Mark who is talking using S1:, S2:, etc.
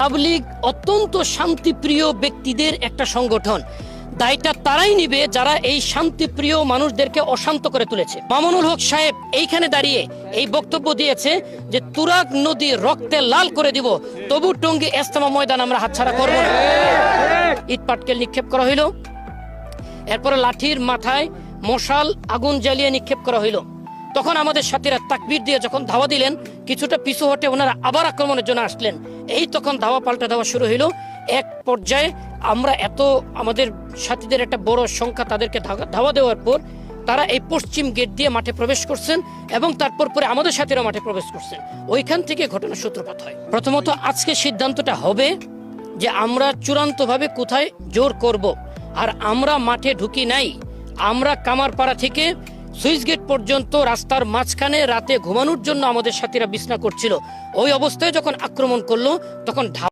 S1: তাবলিগ অত্যন্ত শান্তিপ্রিয় ব্যক্তিদের একটা সংগঠন। দায়টা তারাই নিবে যারা এই শান্তিপ্রিয় মানুষদেরকে অশান্ত করে তুলেছে। মামুনুল হক সাহেব এইখানে দাঁড়িয়ে এই বক্তব্য দিয়েছে যে, তুরাগ নদী রক্তে লাল করে দিব, তবু টঙ্গী এস্তেমা ময়দান আমরা হাতছাড়া করব না। ইট পাটকেল নিক্ষেপ করা হইল। এরপরে লাঠির মাথায় মশাল আগুন জ্বালিয়ে নিক্ষেপ করা হইল। তখন আমাদের সাথীরা তাকবির দিয়ে যখন ধাওয়া দিলেন, কিছুটা পিছু হটে ওনারা আবার আক্রমণের জন্য আসলেন। এই তখন ধাওয়া পাল্টা ধাওয়া শুরু হইল। এক পর্যায়ে আমরা এত আমাদের সাথীদের একটা বড় সংখ্যা তাদেরকে ধাওয়া- দেওয়ার পর তারা এই পশ্চিম গেট দিয়ে মাঠে প্রবেশ করছেন এবং তারপর পরে আমাদের সাথীরা মাঠে প্রবেশ করছেন। ওইখান থেকে ঘটনার সূত্রপাত হয়। প্রথমত আজকে সিদ্ধান্তটা হবে যে আমরা চূড়ান্তভাবে কোথায় জোর করব। আর আমরা মাঠে ঢুকি নাই। আমরা কামারপাড়া থেকে সুইচ গেট পর্যন্ত রাস্তার মাঝখানে রাতে ঘুমানোর জন্য আমাদের সাথীরা বিছনা করছিল। ওই অবস্থায় যখন আক্রমণ করল, তখন